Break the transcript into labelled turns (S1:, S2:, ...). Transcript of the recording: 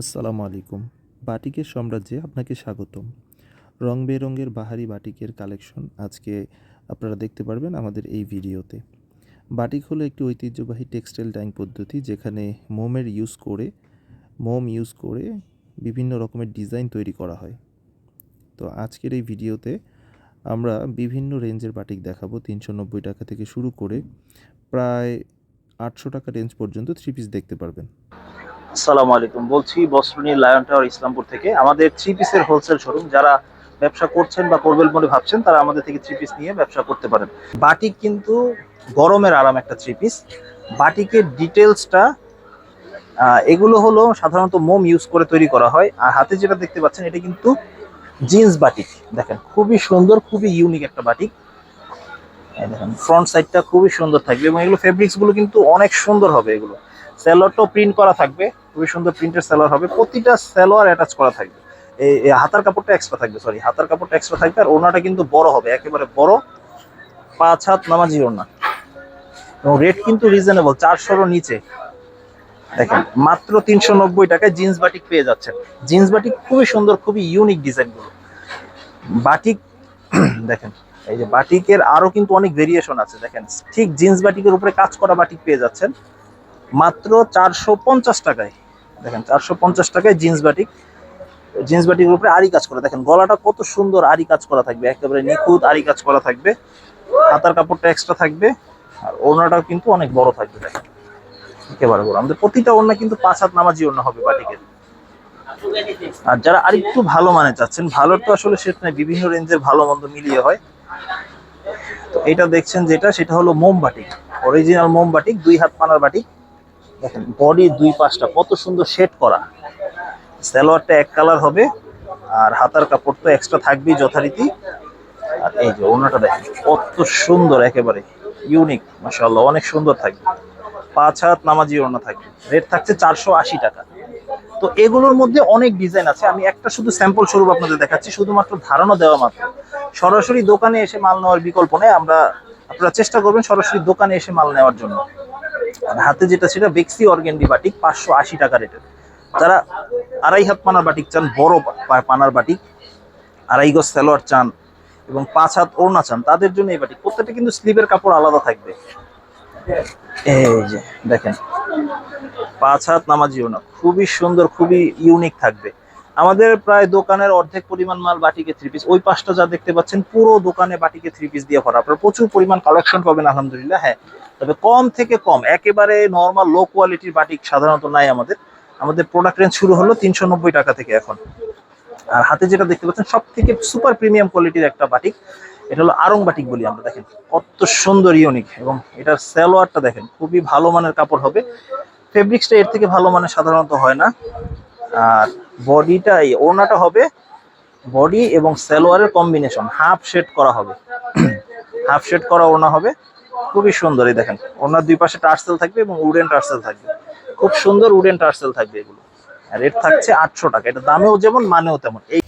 S1: আসসালামু আলাইকুম। বাটিকের সাম্রাজ্যে আপনাকে স্বাগতম। রং বেরঙের বাহারি বাটিকের কালেকশন আজকে আপনারা দেখতে পারবেন আমাদের এই ভিডিওতে। বাটিক হলো একটি ঐতিহ্যবাহী টেক্সটাইল ডাইং পদ্ধতি যেখানে মোমের ইউজ করে, মোম ইউজ করে বিভিন্ন রকমের ডিজাইন তৈরি করা হয়। তো আজকের এই ভিডিওতে আমরা বিভিন্ন রেঞ্জের বাটিক দেখাবো। তিনশো নব্বই টাকা থেকে শুরু করে প্রায় আটশো টাকা রেঞ্জ পর্যন্ত থ্রি পিস দেখতে পারবেন।
S2: আসসালামু আলাইকুম। বলছি বস্ত্রনী লায়ন টাওয়ার ইসলামপুর থেকে। আমাদের থ্রি পিসের হোলসেল শোরুম যারা ব্যবসা করছেন বা করবেন বলে ভাবছেন, তারা আমাদের থেকে থ্রি পিস নিয়ে ব্যবসা করতে পারেন। বাটিক কিন্তু গরমের আরাম একটা থ্রি পিস বাটিকের ডিটেলসটা এগুলো হলো সাধারণত মোম ইউজ করে তৈরি করা হয়। আর হাতে যেটা দেখতে পাচ্ছেন, এটা কিন্তু জিন্স বাটিক। দেখেন, খুবই সুন্দর, খুবই ইউনিক একটা বাটিক। দেখেন ফ্রন্ট সাইডটা খুবই সুন্দর থাকবে এবং এগুলো ফেব্রিক্সগুলো কিন্তু অনেক সুন্দর হবে এগুলো। স্যালোয়ারটাও প্রিন্ট করা থাকবে, খুবই সুন্দর প্রিন্টের স্যালোয়ার হবে, প্রতিটা স্যালোয়ার অ্যাটাচ করা থাকবে। এই হাতার কাপড়টা এক্সট্রা থাকবে সরি হাতার কাপড়টা এক্সট্রা থাকবে আর ওনাটা কিন্তু বড় হবে, একেবারে বড়, পাঁচ হাত নামাজি ওনা এবং রেট কিন্তু রিজনেবল চারশোরও নিচে। দেখেন, মাত্র তিনশো নব্বই টাকায় জিন্স বাটিক পেয়ে যাচ্ছেন। জিন্স বাটিক খুবই সুন্দর, খুবই ইউনিক ডিজাইনগুলো বাটিক দেখেন, এই যে বাটিকের আরও কিন্তু অনেক ভেরিয়েশন আছে। দেখেন, ঠিক জিন্স বাটিকের উপরে কাজ করা বাটিক পেয়ে যাচ্ছেন। মাত্র চারশো পঞ্চাশ টাকায়। দেখেন, চারশো পঞ্চাশ টাকায় জিন্স বাটিক। জিন্স বাটিকের উপরে আরি কাজ করা। দেখেন, গলাটা কত সুন্দর আরি কাজ করা থাকবে। একেবারে নিখুঁত আরি কাজ করা থাকবে। হাতার কাপড়টা এক্সট্রা থাকবে। আর ওড়নাটাও কিন্তু অনেক বড় থাকবে, দেখেন। একেবারে বড়। আমাদের প্রতিটা ওড়না কিন্তু পাঁচ হাত নামাজি ওড়না হবে বাটিকের। আর যারা আরেকটু ভালো মানে চাচ্ছেন ভালো তো আসলে সেটা নয়, বিভিন্ন রেঞ্জের ভালো মন্দ মিলিয়ে হয়। তো এটা দেখছেন যেটা, সেটা হলো মোম বাটিক। অরিজিনাল মোম বাটিক, দুই হাত পানার বাটিক। দেখেন বডি দুই পাশটা কত সুন্দর শেড করা। সালোয়ারটা এক কালার হবে, আর হাতার কাপড় তো এক্সট্রা থাকবেই যথারীতি। আর এই যে ওনাটা দেখেন, কত সুন্দর একেবারে ইউনিক মাশাআল্লাহ, অনেক সুন্দর থাকবে। পাঁচ হাত নামাজি ওনা থাকবে রেট থাকছে চারশো আশি টাকা। তো এগুলোর মধ্যে অনেক ডিজাইন আছে, আমি একটা শুধু স্যাম্পল স্বরূপ আপনাদের দেখাচ্ছি, শুধুমাত্র ধারণা দেওয়া মাত্র। সরাসরি দোকানে এসে মাল নেওয়ার বিকল্প নেই, আমরা আপনারা চেষ্টা করবেন সরাসরি দোকানে এসে মাল নেওয়ার জন্য। আর হাতে যেটা সেটা বেক্সি অর্গেন্ডি বাটিক পাঁচশো আশি টাকা রেটের। যারা আড়াই হাত পানার বাটিক চান, বড় পানার বাটিক, আড়াই গজ সালোয়ার চান এবং পাঁচ হাত ওড়না চান, তাদের জন্য এই বাটিক। প্রত্যেকটা কিন্তু স্লিভের কাপড় আলাদা থাকবে। এই যে, দেখেন। পাঁচ হাত নামাজি ওড়না, খুবই সুন্দর, খুবই ইউনিক থাকবে। আমাদের প্রায় দোকানের অর্ধেক পরিমাণ মাল বাটিকে থ্রি পিস ওই পাশটা যা দেখতে পাচ্ছেন, পুরো দোকানে বাটিকে থ্রি পিস দিয়ে ভরা। আপনারা প্রচুর পরিমাণ কালেকশন পাবেন, আলহামদুলিল্লাহ হ্যাঁ। তবে কম থেকে কম, একেবারে নর্মাল লো কোয়ালিটির বাটিক সাধারণত নাই আমাদের। আমাদের প্রোডাক্ট রেঞ্জ শুরু হলো তিনশো নব্বই টাকা থেকে এখন। আর হাতে যেটা দেখতে পাচ্ছেন সব থেকে সুপার প্রিমিয়াম কোয়ালিটির একটা বাটিক। এটা হলো আরং বাটিক বলি আমরা, দেখেন। কত সুন্দর ইউনিক এবং এটার সালোয়ারটা দেখেন, খুবই ভালো মানের কাপড় হবে। ফেব্রিক্সটা এর থেকে ভালো মানের সাধারণত হয় না। আর বডিটা এই ওড়নাটা হবে বডি এবং সালোয়ারের কম্বিনেশন। হাফ শেড করা হবে। হাফ শেড করা ওড়না হবে। খুবই সুন্দর, এই দেখেন। ওড়নার দুই পাশে টার্সেল থাকবে এবং উডেন টার্সেল থাকবে। খুব সুন্দর উডেন টার্সেল থাকবে এগুলো। রেট থাকছে আটশো টাকা। এটা দামেও যেমন, মানেও তেমন। এই